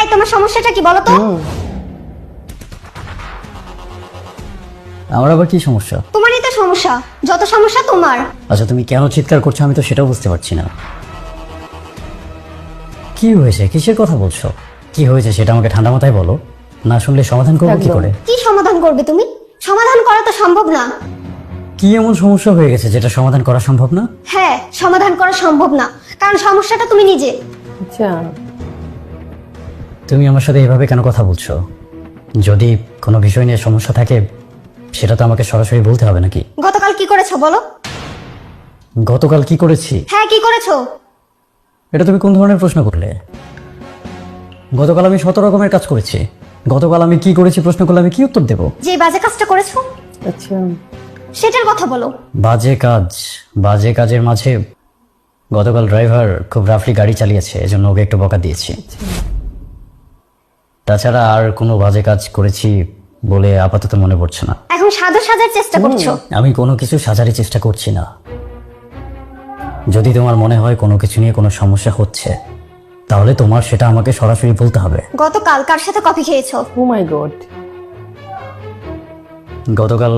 এই তোমার সমস্যাটা কি বলো তো? আমার আবার কি সমস্যা? তোমারই তো সমস্যা। যত সমস্যা তোমার। আচ্ছা তুমি কেন চিৎকার করছ আমি তো সেটাও বুঝতে পারছি না। কি হয়েছে? কিসের কথা বলছো? কি হয়েছে সেটা আমাকে ঠান্ডা মাথায় বলো। না শুনলে সমাধান করব কি করে? কি সমাধান করবে তুমি? সমাধান করা তো সম্ভব না। কি এমন সমস্যা হয়ে গেছে যেটা সমাধান করা সম্ভব না? হ্যাঁ সমাধান করা সম্ভব না। কারণ সমস্যাটা তুমি নিজে। আচ্ছা। তুমি আমার সাথে এভাবে কেন কথা বলছো? যদি কোনো বিষয় নিয়ে সমস্যা থাকে সেটা তো আমাকে সরাসরি বলতে হবে নাকি? গতকাল কি করেছ বলো? গতকাল কি করেছি? হ্যাঁ কি করেছ? এটা তুমি কোন ধরনের প্রশ্ন করলে? গতকাল আমি শত রকমের কাজ করেছি। গতকাল আমি কি করেছি প্রশ্ন করলে আমি কি উত্তর দেব? যে বাজে কাজটা করেছ? আচ্ছা। সেটার কথা বলো। বাজে কাজ বাজে কাজের মাঝে গতকাল ড্রাইভার খুব রাফলি গাড়ি চালিয়েছে এজন্য ওকে একটু বকা দিয়েছি। তাছাড়া আর কোনো বাজে কাজ করেছি বলে আপাতত মনে পড়ছে না। এখন সাধু সাজার চেষ্টা করছ? আমি কোনো কিছু সাজারই চেষ্টা করছি না। যদি তোমার মনে হয় কোনো কিছু নিয়ে কোনো সমস্যা হচ্ছে তাহলে তোমার সেটা আমাকে সরাসরি বলতে হবে। গতকাল কার সাথে কফি খেয়েছো? ও মাই গড গতকাল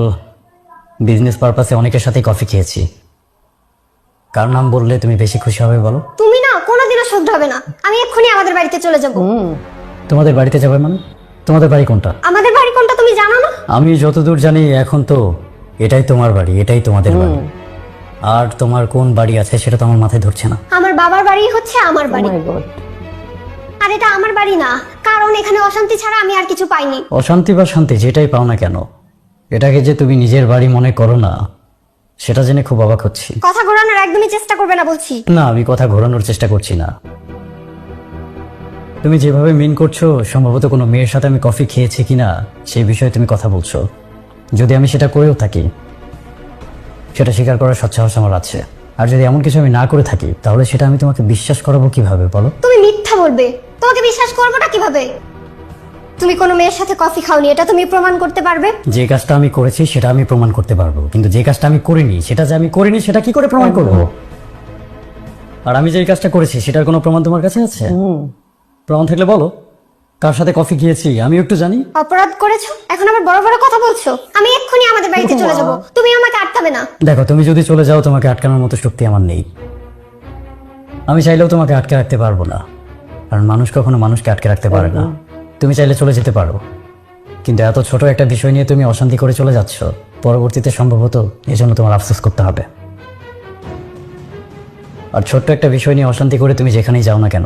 বিজনেস পারপাসে অনেকের সাথেই কফি খেয়েছি। কার নাম বললে তুমি বেশি খুশি হবে বলো? তুমি না কোনোদিনও শুদ্ধ হবে না। আমি এক্ষুনি আমাদের বাড়িতে চলে যাব। হুম। তোমাদের বাড়িতে যাবে মানে? তোমাদের বাড়ি কোনটা? আমাদের বাড়ি কোনটা তুমি জানো না? আমি যতদূর জানি এখন তো এটাই তোমার বাড়ি এটাই তোমাদের বাড়ি। আর তোমার কোন বাড়ি আছে সেটা তো আমার মাথায় ধরছে না। আমার বাবার বাড়ি হচ্ছে আমার ও বাড়ি মাই গড আর এটা আমার বাড়ি না। কারণ এখানে অশান্তি ছাড়া আমি আর কিছু পাইনি। অশান্তি বা শান্তি যেটাই পাও না কেন এটাকে যে তুমি নিজের বাড়ি মনে করো না সেটা জেনে খুব অবাক হচ্ছি। কথা ঘোরানোর একদমই চেষ্টা করবে না বলছি। না আমি কথা ঘোরানোর চেষ্টা করছি না। তুমি যেভাবে মিন করছ সম্ভবত কোনো মেয়ের সাথে আমি কফি খেয়েছি কিনা সেই বিষয়ে তুমি কথা বলছো। যদি আমি সেটা করেও থাকি সেটা স্বীকার করার সচ্ছাহস আমার আছে। আর যদি এমন কিছু আমি না করে থাকি তাহলে সেটা আমি তোমাকে বিশ্বাস করাবো কীভাবে বলো? তুমি মিথ্যা বলবে। তোমাকে বিশ্বাস করবোটা কীভাবে? তুমি কোনো মেয়ের সাথে কফি খাওনি এটা তুমি প্রমাণ করতে পারবে? যে কাজটা আমি করেছি সেটা আমি প্রমাণ করতে পারব। কিন্তু যে কাজটা আমি করিনি সেটা যে আমি করিনি সেটা কি করে প্রমাণ করব? আর আমি যে কাজটা করেছি সেটার কোনো প্রমাণ তোমার কাছে আছে? হুম। প্রমাণ থাকলে বলো। কার সাথে কফি খেয়েছি আমি একটু জানি। অপরাধ করেছ? এখন আবার বড় বড় কথা বলছো। আমি এক্ষুনি আমাদের বাড়িতে চলে যাব। তুমি আমাকে আটকাবে না। দেখো তুমি যদি চলে যাও তোমাকে আটকানোর মতো শক্তি আমার নেই। আমি চাইলেও তোমাকে আটকে রাখতে পারব না। কারণ মানুষ কখনো মানুষকে আটকে রাখতে পারে না। তুমি চাইলে চলে যেতে পারো। কিন্তু এত ছোট একটা বিষয় নিয়ে তুমি অশান্তি করে চলে যাচ্ছ পরবর্তীতে সম্ভবত এজন্য তোমার আফসোস করতে হবে। আর ছোট্ট একটা বিষয় নিয়ে অশান্তি করে তুমি যেখানেই যাও না কেন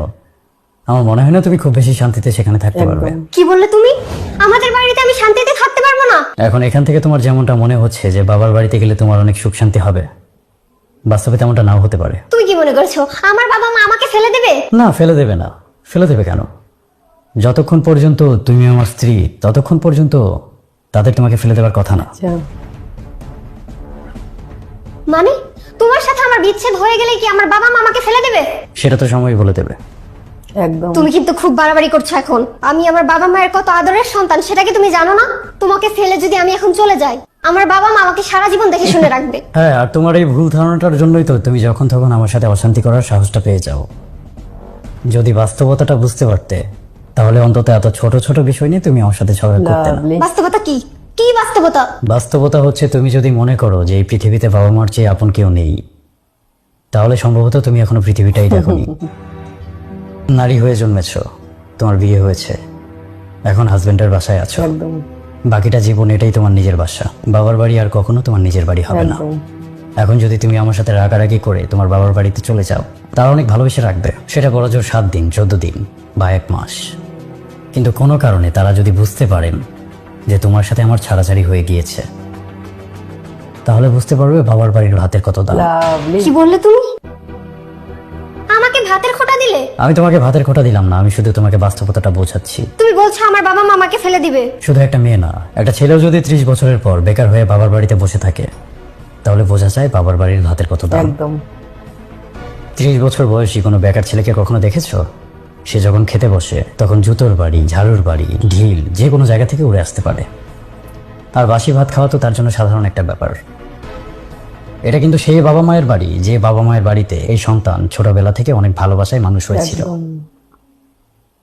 আমার মনে হয় না তুমি খুব বেশি শান্তিতে সেখানে থাকতে পারবে। কি বললে তুমি? আমাদের বাড়িতে আমি শান্তিতে থাকতে পারব না। এখন এখান থেকে তোমার যেমনটা মনে হচ্ছে যে বাবার বাড়িতে গেলে তোমার অনেক সুখ শান্তি হবে বাস্তবে তেমনটা নাও হতে পারে। তুমি কি মনে করছ? আমার বাবা মা আমাকে ফেলে দেবে? না ফেলে দেবে না। ফেলে দেবে কেন? যতক্ষণ পর্যন্ত তুমি আমার স্ত্রী ততক্ষণ পর্যন্ত তাদের তোমাকে ফেলে দেওয়ার কথা না। আচ্ছা। মানে? তোমার সাথে আমার বিচ্ছেদ হয়ে গেলে কি আমার বাবা মা আমাকে ফেলে দেবে? সেটা তো সময় বলে দেবে। একদম। তুমি কিন্তু খুব বাড়াবাড়ি করছ এখন। আমি আমার বাবা মায়ের কত আদরের সন্তান সেটা কি তুমি জানো না? তোমাকে ফেলে যদি আমি এখন চলে যাই আমার বাবা মা আমাকে সারা জীবন দেখে শুনে রাখবে। হ্যাঁ আর তোমার এই ভুল ধারণাটার জন্যই তো তুমি যখন তখন আমার সাথে অশান্তি করার সাহসটা পেয়ে যাও। যদি বাস্তবতাটা বুঝতে পারতে তাহলে অন্তত এত ছোট ছোট বিষয় নিয়ে তুমি আমার সাথে ঝগড়া করতে না। বাস্তবতা কি? কি বাস্তবতা? বাস্তবতা হচ্ছে তুমি যদি মনে করো যে এই পৃথিবীতে বাবা মার চেয়ে আপন কেউ নেই তাহলে সম্ভবত তুমি এখনও পৃথিবীটাই দেখোনি। নারী হয়ে জন্মেছ তোমার বিয়ে হয়েছে এখন হাজবেন্ডের বাসায় আছো। একদম। বাকিটা জীবন এটাই তোমার নিজের বাসা। বাবার বাড়ি আর কখনো তোমার নিজের বাড়ি হবে না। এখন যদি তুমি আমার সাথে রাগারাগি করে তোমার বাবার বাড়িতে চলে যাও তারা অনেক ভালোবেসে রাখবে। সেটা বড় জোর সাত দিন চোদ্দ দিন বা এক মাস। কিন্তু কোনো কারণে তারা যদি বুঝতে পারেন যে তোমার সাথে আমার ছাড়াছাড়ি হয়ে গিয়েছে তাহলে বুঝতে পারবে বাবার বাড়ির ভাতের কত দাম। কি বললে তুমি? ভাতের খোটা দিলে? আমি তোমাকে ভাতের খোটা দিলাম না আমি শুধু তোমাকে বাস্তবতাটা বোঝাচ্ছি। তুমি বলছো আমার বাবা মা আমাকে ফেলে দিবে। শুধু একটা মেয়ে না একটা ছেলেও যদি ত্রিশ বছরের পর বেকার হয়ে বাবার বাড়িতে বসে থাকে তাহলে বোঝা যায় বাবার বাড়ির ভাতের কত দাম। একদম। ত্রিশ বছর বয়সী কোনো বেকার ছেলেকে কখনো দেখেছ? সে যখন খেতে বসে তখন জুতোর বাড়ি ঝাড়ুর বাড়ি ঢিল যে কোনো জায়গা থেকে উড়ে আসতে পারে। আর বাসি ভাত খাওয়া তো তার জন্য সাধারণ একটা ব্যাপার। এটা কিন্তু সেই বাবা মায়ের বাড়ি যে বাবা মায়ের বাড়িতে এই সন্তান ছোটবেলা থেকে অনেক ভালোবাসায় মানুষ হয়েছিল।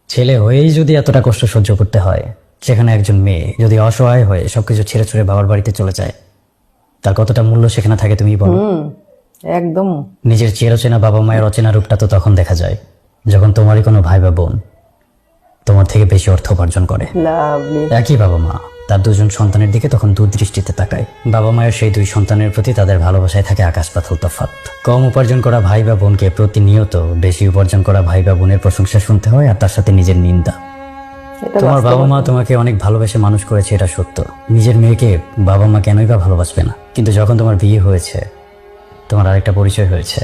ছেলে হয়েই যদি এতটা কষ্ট সহ্য করতে হয় সেখানে একজন মেয়ে যদি অসহায় হয়ে সবকিছু ছেড়ে ছুড়ে বাবার বাড়িতে চলে যায় তার কতটা মূল্য সেখানে থাকে তুমি বলো? একদম। নিজের চিরচেনা বাবা মায়ের অচেনা রূপটা তো তখন দেখা যায় যখন তোমারই কোনো ভাই বা বোন তোমার থেকে বেশি অর্থ উপার্জন করে। একই বাবা মা। তার দুজন সন্তানের দিকে তখন দূরদৃষ্টিতে তাকায়। বাবা মায়ের সেই দুই সন্তানের প্রতি তাদের ভালোবাসায় থাকে আকাশ পাথর তফাৎ। কম উপার্জন করা ভাই বা বোনকে প্রতিনিয়ত বেশি উপার্জন করা ভাই বা বোনের প্রশংসা শুনতে হয় আর তার সাথে নিজের নিন্দা। তোমার বাবা মা তোমাকে অনেক ভালোবেসে মানুষ করেছে এটা সত্য। নিজের মেয়েকে বাবা মা কেনই বা ভালোবাসবে না। কিন্তু যখন তোমার বিয়ে হয়েছে তোমার আরেকটা পরিচয় হয়েছে।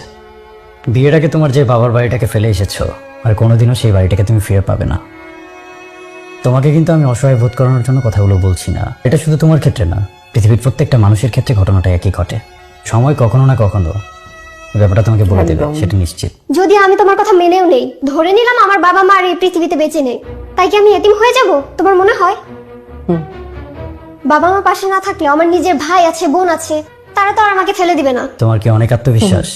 বিয়েটাকে তোমার যে বাবার বাড়িটাকে ফেলে এসেছ আর কোনোদিনও সেই বাড়িটাকে তুমি ফিরে পাবে না। তোমাকে কিন্তু আমি অসহায় বোধ করানোর জন্য কথাগুলো বলছি না। এটা শুধু তোমার ক্ষেত্রে না পৃথিবীর প্রত্যেকটা মানুষের ক্ষেত্রে ঘটনাটা একই ঘটে। সময় কখনো না কখনো ব্যাপারটা তোমাকে বলে দেবে সেটা নিশ্চিত। যদি আমি তোমার কথা মেনেও নেই ধরে নিলাম আমার বাবা মা আর এই পৃথিবীতে বেঁচে নেই তাই কি আমি এতিম হয়ে যাব তোমার মনে হয়? বাবা মা পাশে না থাকলে আমার নিজের ভাই আছে বোন আছে তারা তো আর আমাকে ফেলে দিবে না। তোমার কি অনেক আত্মবিশ্বাস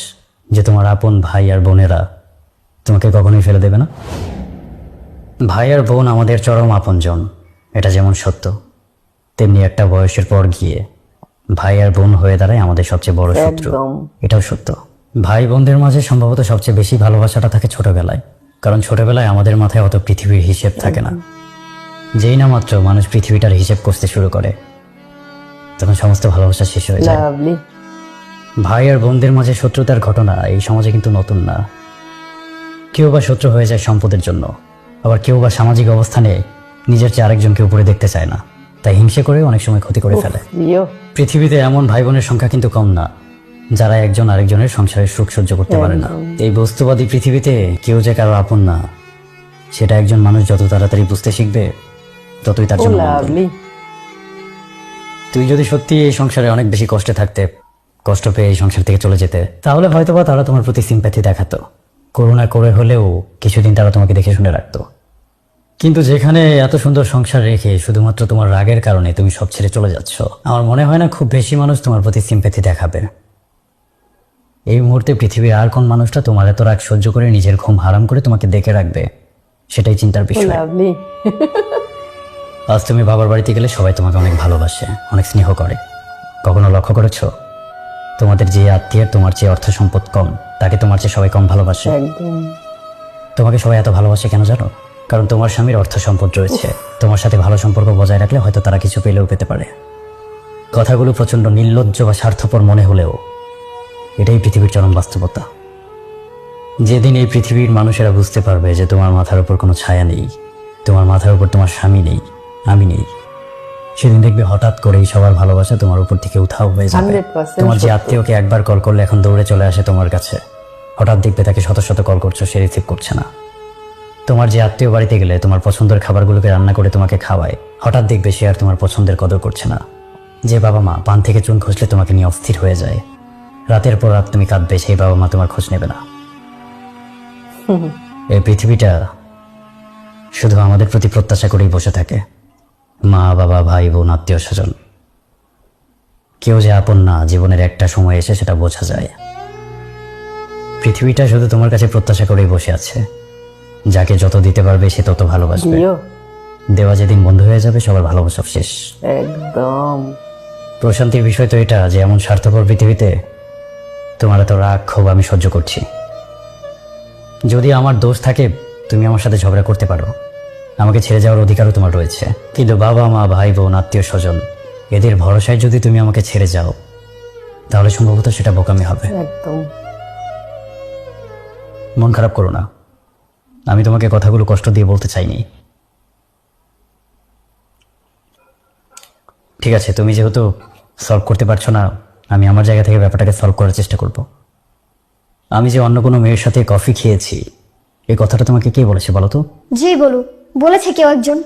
যে তোমার আপন ভাই আর বোনেরা তোমাকে কখনোই ফেলে দেবে না? ভাই আর বোন আমাদের চরম আপনজন এটা যেমন সত্য তেমনি একটা বয়সের পর গিয়ে ভাই আর বোন হয়ে দাঁড়ায় আমাদের সবচেয়ে বড় শত্রু। এটাও সত্য। ভাই বোনদের মাঝে সম্ভবত সবচেয়ে বেশি ভালোবাসাটা থাকে ছোটবেলায় কারণ ছোটবেলায় আমাদের মাথায় অত পৃথিবীর হিসেব থাকে না। যেই না মাত্র মানুষ পৃথিবীটার হিসেব করতে শুরু করে তখন সমস্ত ভালোবাসা শেষ হয়ে যায়। ভাই আর বোনদের মাঝে শত্রুতার ঘটনা এই সমাজে কিন্তু নতুন না। কেউ বা শত্রু হয়ে যায় সম্পদের জন্য। আবার কেউ বা সামাজিক অবস্থানে নিজের চেয়ে আরেকজনকে উপরে দেখতে চায় না। তাই হিংসে করে অনেক সময় ক্ষতি করে ফেলে। পৃথিবীতে এমন ভাই বোনের সংখ্যা কিন্তু কম না যারা একজন আরেকজনের সংসারের সুখ সহ্য করতে পারে না। এই বস্তুবাদী পৃথিবীতে কেউ যে কারও আপন না সেটা একজন মানুষ যত তাড়াতাড়ি বুঝতে শিখবে ততই তার জন্য তুই যদি সত্যি এই সংসারে অনেক বেশি কষ্টে থাকতে কষ্ট পেয়ে এই সংসার থেকে চলে যেতে তাহলে হয়তোবা তারা তোমার প্রতি সিম্প্যাথি দেখাতো। করুণা করে হলেও কিছুদিন তারা তোমাকে দেখে শুনে রাখতো। কিন্তু যেখানে এত সুন্দর সংসার রেখে শুধুমাত্র তোমার রাগের কারণে তুমি সব ছেড়ে চলে যাচ্ছ আমার মনে হয় না খুব বেশি মানুষ তোমার প্রতি সিম্প্যাথি দেখাবে। এই মুহূর্তে পৃথিবীর আর কোন মানুষটা তোমার এত রাগ সহ্য করে নিজের ঘুম হারাম করে তোমাকে দেখে রাখবে সেটাই চিন্তার বিষয়। আজ তুমি বাবার বাড়িতে গেলে সবাই তোমাকে অনেক ভালোবাসে অনেক স্নেহ করে। কখনো লক্ষ্য করেছ? তোমাদের যে আত্মীয়ের তোমার চেয়ে অর্থ সম্পদ কম তাকে তোমার চেয়ে সবাই কম ভালোবাসে। তোমাকে সবাই এত ভালোবাসে কেন জানো? কারণ তোমার স্বামীর অর্থ সম্পদ রয়েছে। তোমার সাথে ভালো সম্পর্ক বজায় রাখলে হয়তো তারা কিছু পেলেও পেতে পারে। কথাগুলো প্রচণ্ড নির্লজ্জ বা স্বার্থপর মনে হলেও এটাই পৃথিবীর চরম বাস্তবতা। যেদিন এই পৃথিবীর মানুষেরা বুঝতে পারবে যে তোমার মাথার উপর কোনো ছায়া নেই তোমার মাথার উপর তোমার স্বামী নেই আমি নেই। সেদিন দেখবে হঠাৎ করেই সবার ভালোবাসা তোমার উপর থেকে উঠাও হয়ে যাবে। তোমার যে আত্মীয়কে একবার কল করলে এখন দৌড়ে চলে আসে তোমার কাছে। হঠাৎ দেখবে তাকে শত শত কল করছ সে রিসিভ করছে না। তোমার যে আত্মীয় বাড়িতে গেলে তোমার পছন্দের খাবারগুলোকে রান্না করে তোমাকে খাওয়ায় হঠাৎ দেখবে সে আর তোমার পছন্দের কদর করছে না। যে বাবা মা পান থেকে চুন খসলে তোমাকে নিয়ে অস্থির হয়ে যায়। রাতের পর রাত তুমি কাঁদবে সেই বাবা মা তোমার খোঁজ নেবে না। এই পৃথিবীটা শুধু আমাদের প্রতি প্রত্যাশা করেই বসে থাকে। মা বাবা ভাই বোন আত্মীয় স্বজন। কেউ যে আপন না জীবনের একটা সময় এসে সেটা বোঝা যায়। পৃথিবীটা শুধু তোমার কাছে প্রত্যাশা করেই বসে আছে। যাকে যত দিতে পারবে সে তত ভালোবাসবে। দেওয়া যেদিন বন্ধ হয়ে যাবে সবার ভালোবাসা শেষ। একদম। প্রশান্তির বিষয় তো এটা যে এমন স্বার্থপর পৃথিবীতে তোমার এত রাগ ক্ষোভ আমি সহ্য করছি। যদি আমার দোষ থাকে তুমি আমার সাথে ঝগড়া করতে পারো। আমাকে ছেড়ে যাওয়ার অধিকারও তোমার রয়েছে। কিন্তু বাবা মা ভাই বোন আত্মীয় স্বজন এদের ভরসায় যদি তুমি আমাকে ছেড়ে যাও তাহলে সম্ভবত সেটা বোকামি হবে। একদম। মন খারাপ করো না। আমি তোমাকে কথাগুলো কষ্ট দিয়ে বলতে চাইনি। ঠিক আছে তুমি যেহেতু সলভ করতে পারছ না আমি আমার জায়গা থেকে ব্যাপারটাকে সলভ করার চেষ্টা করব। আমি যে অন্য কোনো মেয়ের সাথে কফি খেয়েছি এই কথাটা তোমাকে কে বলেছে বলো তো? জি বলু বলেছে কেউ একজন?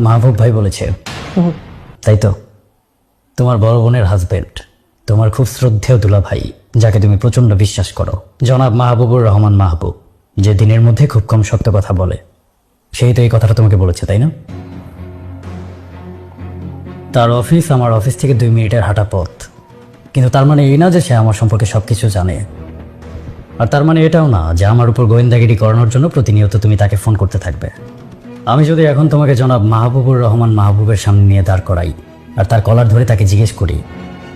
মাহবুব ভাই বলেছে। তাই তো? তোমার বড় বোনের হাজবেন্ড তোমার খুব শ্রদ্ধেয় দুলা ভাই যাকে তুমি প্রচণ্ড বিশ্বাস করো। জনাব মাহবুবুর রহমান মাহবুব যে দিনের মধ্যে খুব কম সত্য কথা বলে। সেই তো এই কথাটা তোমাকে বলেছে তাই না? তার অফিস আমার অফিস থেকে দুই মিনিটের হাঁটা পথ। কিন্তু তার মানে এই না যে সে আমার সম্পর্কে সবকিছু জানে। আর তার মানে এটাও না যে আমার উপর গোয়েন্দাগিরি করানোর জন্য প্রতিনিয়ত তুমি তাকে ফোন করতে থাকবে। আমি যদি এখন তোমাকে জনাব মাহবুবুর রহমান মাহবুবের সামনে নিয়ে দাঁড় করাই আর তার কলার ধরে তাকে জিজ্ঞেস করি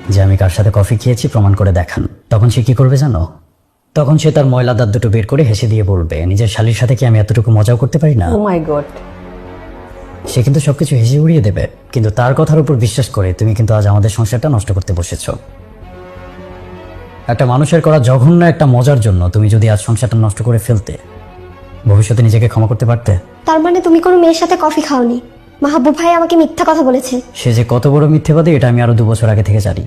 যে আমি কার সাথে কফি খেয়েছি প্রমাণ করে দেখান। তখন সে কি করবে জানো? তখন সে তার ময়লা দাঁত দুটো বের করে হেসে দিয়ে বলবে নিজের শালির সাথে কি আমি এতটুকু মজাও করতে পারি না? ও মাই গড সে কিন্তু সবকিছু হেসে উড়িয়ে দেবে। কিন্তু তার কথার উপর বিশ্বাস করে তুমি কিন্তু আজ আমাদের সংসারটা নষ্ট করতে বসেছ। একটা মানুষের করা জঘন্য একটা মজার জন্য তুমি যদি আজ সংসারটা নষ্ট করে ফেলতে ভবিষ্যতে নিজেকে ক্ষমা করতে পারতে? তার মানে তুমি কোনো মেয়ের সাথে কফি খাওনি? মাহবুব ভাই আমাকে মিথ্যা কথা বলেছে। সে যে কত বড় মিথ্যেবাদী এটা আমি আরও দু বছর আগে থেকে জানি।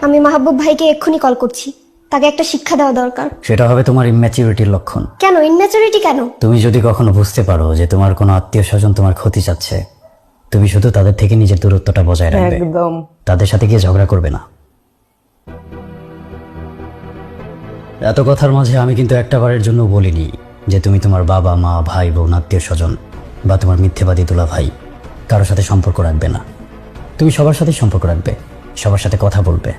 আমি মাহবুব ভাইকে এক্ষুনি কল করছি। তাকে একটা শিক্ষা দেওয়া দরকার। সেটা হবে তোমার ইম্যাচিউরিটির লক্ষণ। কেন? ইনম্যাচুরিটি কেন? তুমি যদি কখনো বুঝতে পারো যে তোমার কোনো আত্মীয় স্বজন তোমার ক্ষতি চাচ্ছে তুমি শুধু তাদের থেকে নিজের দূরত্বটা বজায় রাখবে। একদম। তাদের সাথে গিয়ে ঝগড়া করবে না। এত কথার মাঝে আমি কিন্তু একটা বারের জন্য বলিনি যে তুমি তোমার বাবা, মা, ভাই, বোন, আত্মীয় স্বজন বা তোমার মিথ্যেবাদী দুলা ভাই কারোর সাথে সম্পর্ক রাখবে না। তুমি সবার সাথে সম্পর্ক রাখবে, সবার সাথে কথা বলবে।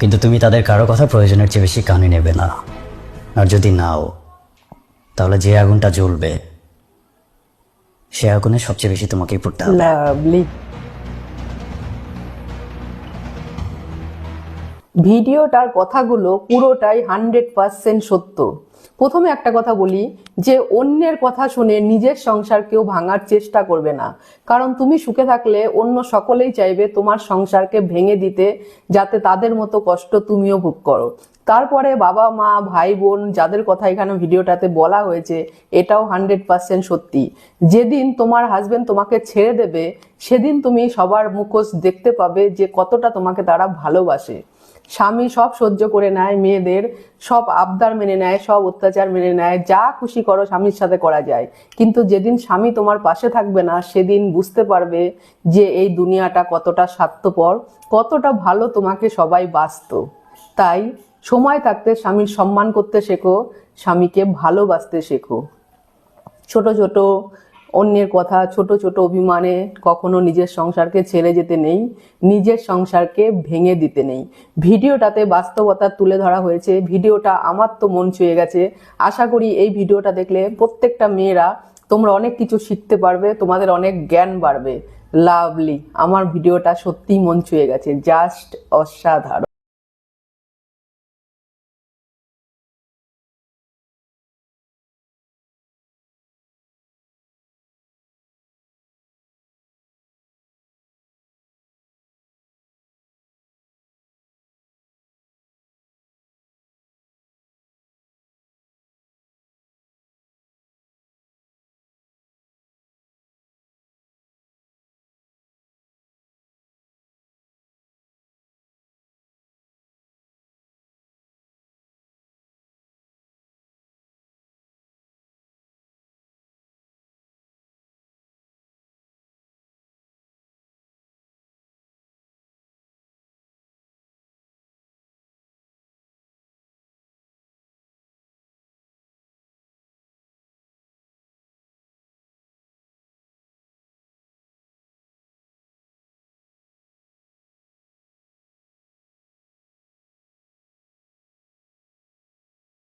কিন্তু তুমি তাদের কারও কথা প্রয়োজনের চেয়ে বেশি কানে নেবে না। আর যদি নাও, তাহলে যে আগুনটা জ্বলবে, সে আগুনে সবচেয়ে বেশি তোমাকেই পড়তে হবে। ভিডিওটার কথাগুলো পুরোটাই হান্ড্রেড পার্সেন্ট সত্য। প্রথমে একটা কথা বলি যে, অন্যের কথা শুনে নিজের সংসার কেউ ভাঙার চেষ্টা করবে না। কারণ তুমি সুখে থাকলে অন্য সকলেই চাইবে তোমার সংসারকে ভেঙে দিতে, যাতে তাদের মতো কষ্ট তুমিও ভোগ করো। তারপরে বাবা, মা, ভাই, বোন যাদের কথা এখানে ভিডিওটাতে বলা হয়েছে, এটাও হান্ড্রেড পার্সেন্ট সত্যি। যেদিন তোমার হাজবেন্ড তোমাকে ছেড়ে দেবে, সেদিন তুমি সবার মুখোশ দেখতে পাবে যে, কতটা তোমাকে তারা ভালোবাসে। স্বামী সব সহ্য করে নেয়, মেয়েদের সব আবদার মেনে নেয়, সব অত্যাচার মেনে নেয়, যা খুশি করো স্বামীর সাথে করা যায়। কিন্তু যেদিন স্বামী তোমার পাশে থাকবে না, সেদিন বুঝতে পারবে যে এই দুনিয়াটা কতটা স্বার্থপর, কতটা ভালো তোমাকে সবাই বাসত তাই সময় থাকতে স্বামীর সম্মান করতে শেখো, স্বামীকে ভালোবাসতে শেখো। ছোট ছোট অন্যের কথা, ছোট ছোট অভিমানে কখনো নিজের সংসারকে ছেড়ে যেতে নেই, নিজের সংসারকে ভেঙে দিতে নেই। ভিডিওটাতে বাস্তবতা তুলে ধরা হয়েছে, ভিডিওটা আমার তো মন ছুঁয়ে গেছে। আশা করি এই ভিডিওটা দেখলে প্রত্যেকটা মেয়েরা তোমরা অনেক কিছু শিখতে পারবে, তোমাদের অনেক জ্ঞান বাড়বে। লাভলি, আমার ভিডিওটা সত্যিই মন ছুঁয়ে গেছে, জাস্ট অসাধারণ।